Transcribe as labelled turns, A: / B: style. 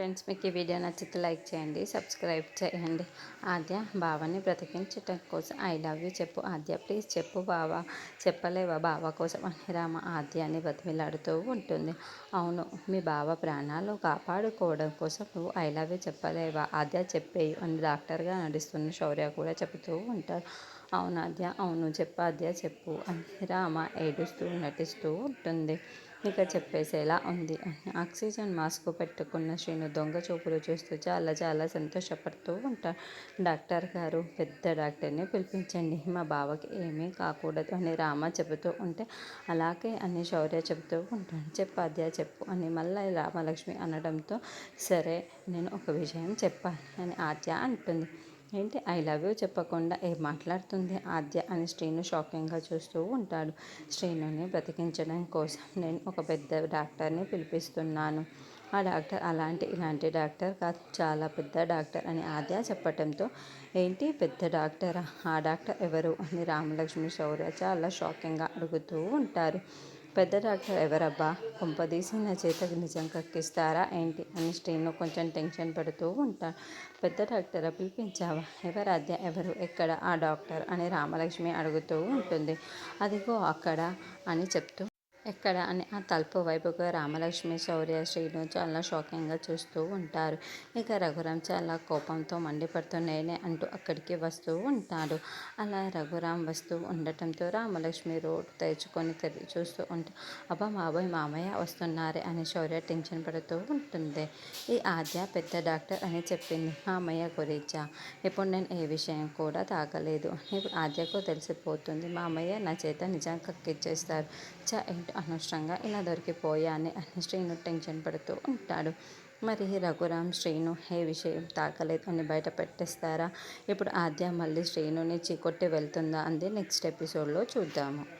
A: Friends మీకు ఈ video నచ్చితే లైక్ చేయండి సబ్స్క్రైబ్ చేయండి. ఆద్య బావని బ్రతికించటం కోసం ఐ లవ్ యూ చెప్పు. ఆద్య ప్లీజ్ చెప్పు బావ. చెప్పలేవా బావ కోసం? అని రామ ఆద్యాన్ని బతిమిలాడుతూ ఉంటుంది. అవును మీ బావ ప్రాణాలు కాపాడుకోవడం కోసం నువ్వు ఐ లవ్ యూ చెప్పలేవా? ఆద్య చెప్పేయు అని డాక్టర్గా నడుస్తున్న శౌర్య కూడా చెబుతూ ఉంటారు. అవును ఆద్య అవును చెప్పు ఆద్య చెప్పు అని రామ ఏడుస్తూ నటిస్తూ ఉంటుంది. ఇక చెప్పేసేలా ఉంది. ఆక్సిజన్ మాస్క్ పెట్టుకున్న శ్రీను దొంగ చూపులు చూస్తూ చాలా చాలా సంతోషపడుతూ ఉంటాడు డాక్టర్ గారు పెద్ద డాక్టర్ని పిలిపించండి. మా బావకి ఏమీ కాకూడదు అని రామ చెబుతూ ఉంటే అలాగే అని శౌర్య చెబుతూ ఉంటాడు. చెప్పు అద్యా చెప్పు అని మళ్ళీ రామలక్ష్మి అనడంతో సరే నేను ఒక విషయం చెప్పాను అని ఆద్య అంటుంది. ఏంటి? ఐ లవ్ యూ చెప్పకుండా ఏ మాట్లాడుతుంది? ఆద్య అని శ్రీను షాకింగ్గా చూస్తూ ఉంటాడు. శ్రీనుని బ్రతికించడం కోసం నేను ఒక పెద్ద డాక్టర్ని పిలిపిస్తున్నాను. ఆ డాక్టర్ అలాంటి ఇలాంటి డాక్టర్ కాదు చాలా పెద్ద డాక్టర్ అని ఆద్య చెప్పటంతో ఏంటి? పెద్ద డాక్టరా? ఆ డాక్టర్ ఎవరు? అని రామలక్ష్మి శౌర్య చాలా షాకింగ్గా అడుగుతూ ఉంటారు. పెద్ద డాక్టర్ ఎవరబ్బా? కొంపదీసి నా చేతకి నిజం కక్కిస్తారా ఏంటి? అని శ్రీను కొంచెం టెన్షన్ పడుతూ ఉంటాడు పెద్ద డాక్టర్ పిలిపించావా? ఎవరాధ్య ఎవరు? ఎక్కడ? ఆ డాక్టర్ అని రామలక్ష్మి అడుగుతూ ఉంటుంది. అదిగో అక్కడ అని చెప్తూ ఎక్కడ అని ఆ తలుపు వైపుగా రామలక్ష్మి శౌర్య శ్రీను చాలా షాకింగ్గా చూస్తూ ఉంటారు. ఇక రఘురాం చాలా కోపంతో మండిపడుతున్నాయని అంటూ అక్కడికి వస్తూ ఉంటాడు. అలా రఘురాం వస్తూ ఉండటంతో రామలక్ష్మి రోడ్డు తెచ్చుకొని తెరి చూస్తూ ఉంటా అబ్బా మాబోయ్ మామయ్య వస్తున్నారే అని శౌర్య టెన్షన్ పడుతూ ఉంటుంది. ఈ ఆద్య పెద్ద డాక్టర్ అని చెప్పింది మామయ్య గురించా? ఇప్పుడు నేను ఏ విషయం కూడా తాగలేదు. ఇప్పుడు ఆద్యకు తెలిసిపోతుంది. మామయ్య నా చేత నిజం కక్కిచ్చేస్తారు. చ అనవసరంగా ఇలా దొరికిపోయాని అని శ్రీను టెన్షన్ పడుతూ ఉంటాడు. మరి రఘురామ్ శ్రీను ఏ విషయం తాకలేదు అని బయట పెట్టేస్తారా? ఇప్పుడు ఆద్య మళ్ళీ శ్రీనుని చీకొట్టి వెళ్తుందా? అంది నెక్స్ట్ ఎపిసోడ్లో చూద్దాము.